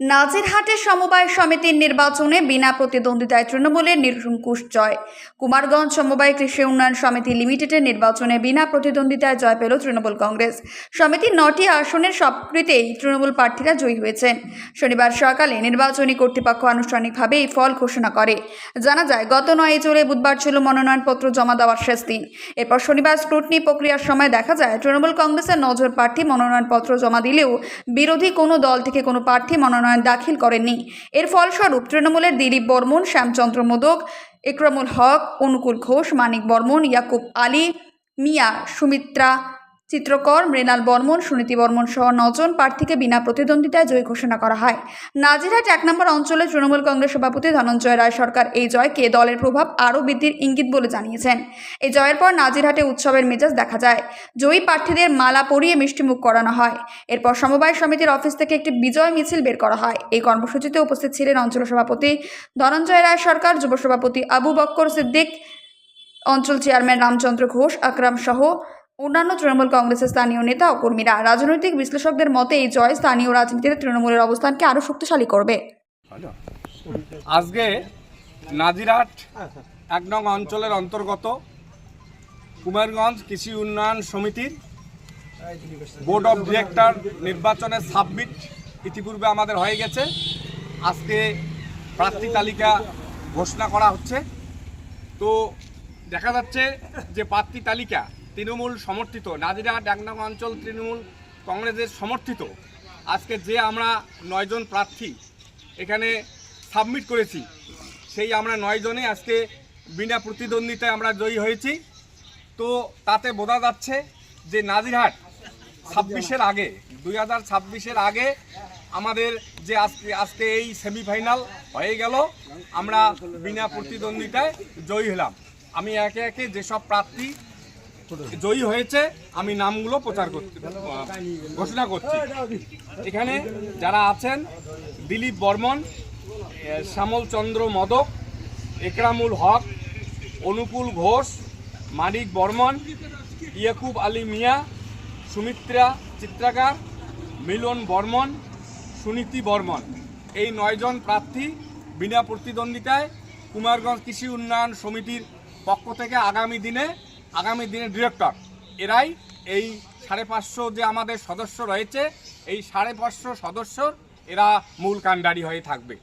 নাজিরহাটে সমবায় সমিতির নির্বাচনে বিনা প্রতিদ্বন্দ্বিতায় তৃণমূলের নিরঙ্কুশ জয়। কুমারগঞ্জ সমবায় কৃষি উন্নয়ন সমিতি লিমিটেডের নির্বাচনে বিনা প্রতিদ্বন্দ্বিতায় জয় পেল তৃণমূল কংগ্রেস। সমিতির নটি আসনের সবকৃতেই তৃণমূল প্রার্থীরা জয়ী হয়েছেন। শনিবার সকালে নির্বাচনী কর্তৃপক্ষ আনুষ্ঠানিকভাবে এই ফল ঘোষণা করে। জানা যায়, গত নয় জুলাই বুধবার ছিল মনোনয়নপত্র জমা দেওয়ার শেষ দিন। এরপর শনিবার স্ক্রুটনি প্রক্রিয়ার সময় দেখা যায়, তৃণমূল কংগ্রেসের নজর প্রার্থী মনোনয়নপত্র জমা দিলেও বিরোধী কোনো দল থেকে কোনো প্রার্থী মনোনয়ন দাখিল করেননি। এর ফলস্বরূপ তৃণমূলের দিলীপ বর্মন, শ্যামচন্দ্র মোদক, একরামুল হক, অনুকূল ঘোষ, মানিক বর্মন, ইয়াকুব আলী, মিয়া সুমিত্রা চিত্রকর মৃণাল বর্মন, সুনীতি বর্মন সহ নজন প্রার্থীকে বিনা প্রতিদ্বন্দ্বিতায় জয়ী ঘোষণা করা হয়। নাজিরহাট এক নম্বর অঞ্চলে তৃণমূল কংগ্রেস সভাপতি ধনঞ্জয় রায় সরকার এই জয়কে দলের প্রভাব আরও বৃদ্ধির ইঙ্গিত বলে জানিয়েছেন। এই জয়ের পর নাজিরহাটে উৎসবের মেজাজ দেখা যায়। জয়ী প্রার্থীদের মালা পরিয়ে মিষ্টিমুখ করানো হয়। এরপর সমবায় সমিতির অফিস থেকে একটি বিজয় মিছিল বের করা হয়। এই কর্মসূচিতে উপস্থিত ছিলেন অঞ্চল সভাপতি ধনঞ্জয় রায় সরকার, যুব সভাপতি আবু বক্কর সিদ্দিক, অঞ্চল চেয়ারম্যান রামচন্দ্র ঘোষ, আকরাম সহ অন্যান্য তৃণমূল কংগ্রেসের স্থানীয় নেতা ও কর্মীরা রাজনৈতিক বিশ্লেষকদের মতে এই জয় স্থানীয় রাজনীতিতে তৃণমূলের অবস্থানকে আরও শক্তিশালী করবে। আজকে নাজিরহাট এক নং অঞ্চলের অন্তর্গত কুমারগঞ্জ কৃষি উন্নয়ন সমিতির বোর্ড অফ ডিরেক্টর নির্বাচনের সাবমিট ইতিপূর্বে আমাদের হয়ে গেছে। আজকে প্রার্থী তালিকা ঘোষণা করা হচ্ছে। তো দেখা যাচ্ছে যে প্রার্থী তালিকা তৃণমূল সমর্থিত নাজিরহাট এক নং অঞ্চল তৃণমূল কংগ্রেসের সমর্থিত। আজকে যে আমরা নয়জন প্রার্থী এখানে সাবমিট করেছি, সেই আমরা নয়জনে আজকে বিনা প্রতিদ্বন্দ্বিতায় আমরা জয়ী হয়েছি। তো তাতে বোঝা যাচ্ছে যে নাজিরহাট ছাব্বিশের আগে, দুই হাজার ছাব্বিশের আগে আমাদের যে আজকে আজকে এই সেমিফাইনাল হয়ে গেল, আমরা বিনা প্রতিদ্বন্দ্বিতায় জয়ী হলাম। আমি একে একে যেসব প্রার্থী জয়ী হয়েছে, আমি নামগুলো প্রচার করতে ঘোষণা করছি। এখানে যারা আছেন, দিলীপ বর্মন শ্যামল চন্দ্র মদক, একরামুল হক, অনুকূল ঘোষ, মানিক বর্মন, ইয়াকুব আলী মিয়া, সুমিত্রা চিত্রাকার, মিলন বর্মন, সুনীতি বর্মন। এই নয়জন প্রার্থী বিনা প্রতিদ্বন্দ্বিতায় কুমারগঞ্জ কৃষি উন্নয়ন সমিতির পক্ষ থেকে আগামী দিনে আগামী দিনে ডিরেক্টর এরাই এই সাড়ে পাঁচশো যে আমাদের সদস্য রয়েছে এই সাড়ে পাঁচশো সদস্যর এরা মূল কাণ্ডারি হয়ে থাকবে।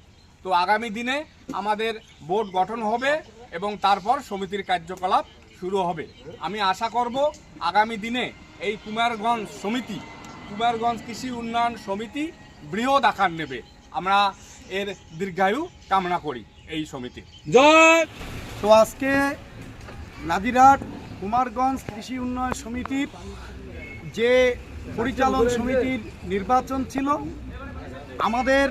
তো আগামী দিনে আমাদের বোর্ড গঠন হবে এবং তারপর সমিতির কার্যকলাপ শুরু হবে। আমি আশা করব আগামী দিনে এই কুমারগঞ্জ সমিতি কুমারগঞ্জ কৃষি উন্নয়ন সমিতি বৃহৎ আকার নেবে। আমরা এর দীর্ঘায়ু কামনা করি এই সমিতি জয়! তো আজকে নাদিরাট কুমারগঞ্জ কৃষি উন্নয়ন সমিতির যে পরিচালন সমিতির নির্বাচন ছিল, আমাদের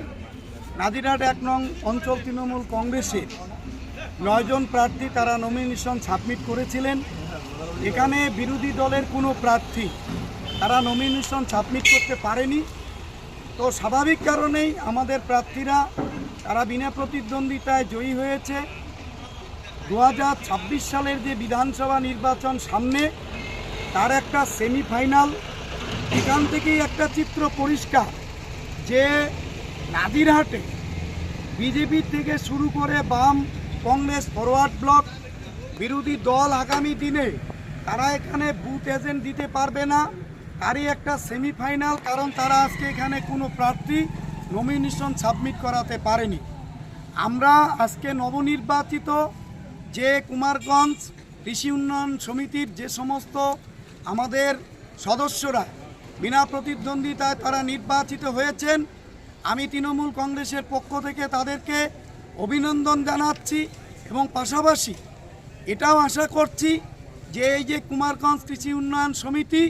নাদিরাট এক নং অঞ্চল তৃণমূল কংগ্রেসের নয়জন প্রার্থী তারা নমিনেশন সাবমিট করেছিলেন। এখানে বিরোধী দলের কোনো প্রার্থী তারা নমিনেশন সাবমিট করতে পারেনি। তো স্বাভাবিক কারণেই আমাদের প্রার্থীরা তারা বিনা প্রতিদ্বন্দ্বিতায় জয়ী হয়েছে। দু হাজার ছাব্বিশ সালের যে বিধানসভা নির্বাচন সামনে, তার একটা সেমিফাইনাল, এখান থেকেই একটা চিত্র পরিষ্কার যে নাদিরহাটে বিজেপি থেকে শুরু করে বাম কংগ্রেস ফরওয়ার্ড ব্লক, বিরোধী দল আগামী দিনে তারা এখানে বুথ এজেন্ট দিতে পারবে না। তারই একটা সেমিফাইনাল, কারণ তারা আজকে এখানে কোনো প্রার্থী নমিনেশন সাবমিট করাতে পারেনি। আমরা আজকে নবনির্বাচিত যে কুমারগঞ্জ কৃষি উন্নয়ন সমিতির যে সমস্ত আমাদের সদস্যরা বিনা প্রতিদ্বন্দ্বিতায় তারা নির্বাচিত হয়েছেন, আমি তৃণমূল কংগ্রেসের পক্ষ থেকে তাদেরকে অভিনন্দন জানাচ্ছি এবং পাশাপাশি এটাও আশা করছি যে এই যে কুমারগঞ্জ কৃষি উন্নয়ন সমিতি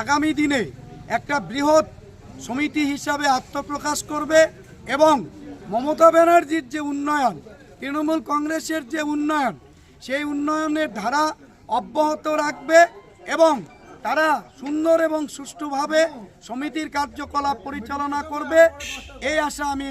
আগামী দিনে একটা বৃহৎ সমিতি হিসাবে আত্মপ্রকাশ করবে এবং মমতা ব্যানার্জির যে উন্নয়ন তৃণমূল কংগ্রেসের যে উন্নয়ন, সেই উন্নয়নের ধারা অব্যাহত রাখবে এবং তারা সুন্দর এবং সুষ্ঠুভাবে সমিতির কার্যকলাপ পরিচালনা করবে, এই আশা আমি